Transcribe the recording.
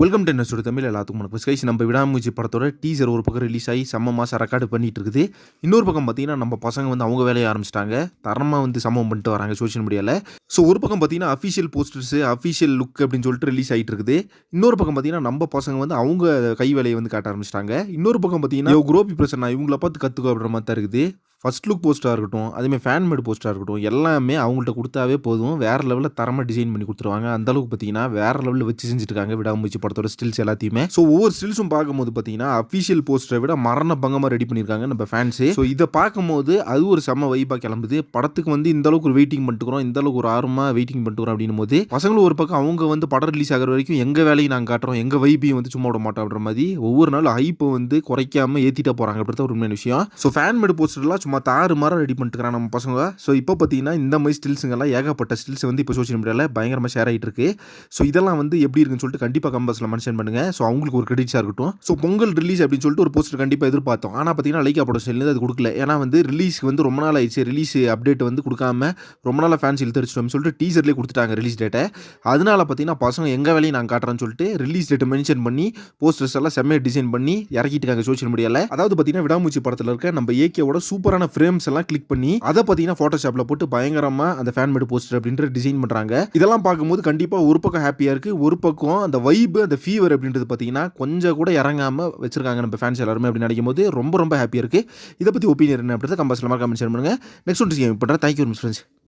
Welcome to என்னோட தமிழ் எல்லாத்துக்கும் வணக்கம். ஸ்கைஸ் நம்ம விடாமுயற்சி படத்தோட டீசர் ஒரு பக்கம் ரிலீஸ் ஆகி செம்ம மாதம் ரெக்கார்டு பண்ணிட்டு இருக்குது. இன்னொரு பக்கம் பார்த்தீங்கன்னா நம்ம பசங்க வந்து அவங்க வேலையை ஆரம்பிச்சிட்டாங்க. தரமாக வந்து சம்பவம் பண்ணிட்டு வராங்க சோஷியல் மீடியாவில் ஸோ ஒரு பக்கம் பார்த்தீங்கன்னா அஃபிஷியல் போஸ்டர்ஸ் அஃபிஷியல் லுக் அப்படின்னு சொல்லிட்டு ரிலீஸ் ஆகிட்டு இருக்குது. இன்னொரு பக்கம் பார்த்தீங்கன்னா நம்ம பசங்க வந்து அவங்க கை வேலையை வந்து காட்ட ஆரம்பிச்சிட்டாங்க. இன்னொரு பக்கம் பார்த்தீங்கன்னா குரோபி பிரச்சனை இவங்கள பார்த்து கற்றுக்கோ அப்படின்ற மாதிரி தான் இருக்குது. ஃபர்ஸ்ட் லுக் போஸ்ட்டாக இருக்கட்டும் அதேமாதிரி ஃபேன் மேட் போஸ்ட்டாக இருக்கட்டும் எல்லாமே அவங்கள்ட்ட கொடுத்தாவே போதும். வேறு லெவலில் தரமாக டிசைன் பண்ணி கொடுத்துருவாங்க. அந்த அளவுக்கு பார்த்தீங்கன்னா வேறு லெவலில் வச்சு செஞ்சுருக்காங்க இருக்காங்க விடாமுயற்சி படத்தோட ஸ்டில்ஸ் எல்லாத்தையுமே. ஸோ ஒவ்வொரு ஸ்டில்ஸும் பார்க்கும்போது பார்த்தீங்கன்னா அஃபிஷியல் போஸ்டரை விட மரண பங்கமாக ரெடி பண்ணியிருக்காங்க நம்ம ஃபேன்ஸு ஸோ இதை பார்க்கும்போது அது ஒரு செம்ம வைப்பாக கிளம்புது. படத்துக்கு வந்து இந்த அளவுக்கு ஒரு வெயிட்டிங் பண்ணிட்டுக்கிறோம் இந்த அளவுக்கு ஒரு ஆர்வமாக வெயிட்டிங் பண்ணிட்டுக்கிறோம் அப்படின்னும் போது பசங்களும் ஒரு பக்கம் அவங்க வந்து படம் ரிலீஸ் ஆகிற வரைக்கும் எங்கள் வேலையை நாங்கள் காட்டுறோம் எங்கள் வைப்பையும் வந்து சும்மா விட மாட்டோம் அப்படின்ற மாதிரி ஒவ்வொரு நாள் ஹைப்பை வந்து குறைக்காமல் ஏற்றிட்டா போகிறாங்க அப்படி ஒரு உண்மையான விஷயம். ஸோ ஃபேன் மேட் போஸ்டர்லாம் மொத்தம் ஆறு மரம் ரெடி பண்ணிட்டுக்கிறாங்க நம்ம பசங்க. ஸோ இப்போ பார்த்தீங்கன்னா இந்த மாதிரி ஸ்டில்ஸுங்கெல்லாம் ஏகப்பட்ட ஸ்டில்ஸ் வந்து இப்போ சோஷியல் மீடியாவில் பயங்கரமாக ஷேர் ஆகிட்டு இருக்கு ஸோ இதெல்லாம் வந்து எப்படி இருக்குன்னு சொல்லிட்டு கண்டிப்பாக கம்பஸில் மென்ஷன் பண்ணுங்க. ஸோ அவங்களுக்கு ஒரு கிரெடிட்ஸாக இருக்கட்டும். ஸோ பொங்கல் ரிலீஸ் அப்படின்னு சொல்லிட்டு ஒரு போஸ்டர் கண்டிப்பாக எதிர்பார்த்தோம். ஆனால் பார்த்தீங்கன்னா லைக்கா ப்ரொடக்ஷன்லேருந்து அது கொடுக்கல. ஏன்னா வந்து ரிலீஸ்க்கு வந்து ரொம்ப நாள் ஆயிடுச்சு. ரிலீஸ் அப்டேட் வந்து கொடுக்காம ரொம்ப நாளாக ஃபேன்ஸ் இழுத்தரிச்சிட்டோம்னு சொல்லிட்டு டீசர்லேயே கொடுத்துட்டாங்க ரிலீஸ் டேட்டை அதனால பார்த்தீங்கன்னா பசங்க எங்கள் வேலையை நாங்கள் காட்டுறேன்னு சொல்லிட்டு ரிலீஸ் டேட்டை மென்ஷன் பண்ணி போஸ்டர்ஸ் எல்லாம் செம்மையாக டிசைன் பண்ணி இறக்கிட்டு இருக்காங்க சோஷியல் மீடியாவில் அதாவது பார்த்தீங்கன்னா விடாமூச்சி படத்தில் இருக்க நம்ம ஏகேவோட சூப்பரான ஃப்ரேம்ஸ் எல்லாம் கிளிக் பண்ணி அதை பார்த்தீங்கன்னா ஃபோட்டோஷாப்பில் போட்டு பயங்கரமாக அந்த ஃபேன் மேட் போஸ்டர் அப்படின்ற டிசைன் பண்ணுறாங்க இதெல்லாம் பார்க்கும்போது கண்டிப்பாக ஒரு பக்கம் ஹாப்பியாக இருக்குது ஒரு பக்கம் அந்த வைப் அந்த ஃபீவர் அப்படின்றது பார்த்தீங்கன்னா கொஞ்சம் கூட இறங்காமல் வச்சிருக்காங்க நம்ம ஃபேன்ஸ் எல்லாருமே அப்படின்னு நினைக்கும் போது ரொம்ப ரொம்ப ஹாப்பியாக இருக்குது இதை பற்றி ஒப்பீனியன் என்ன அப்படின்றத கம்பல்சரி கமெண்ட் ஷேர் பண்ணுங்க. நெக்ஸ்ட் ஒன்று பண்ணுறேன் தேங்க்யூ ஃப்ரெண்ட்ஸ்